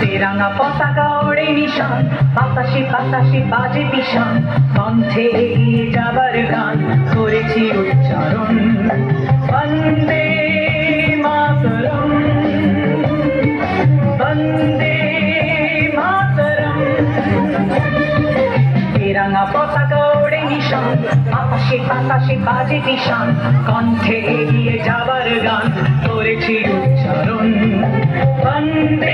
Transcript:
তেরাঙা পতাকা ওড়ে নিশান, বাতাসে বাতাসে বাজে পিশান কণ্ঠে এগিয়ে যাবার গান করেছি উচ্চারণ। বন্দে মাতরম বন্দে মাতরম। তেরাঙা পতাকা ওড়ে নিশান, বাতাসে বাতাসে বাজে নিশান কণ্ঠে এগিয়ে যাবার গান করেছি উচ্চারণ। বন্দে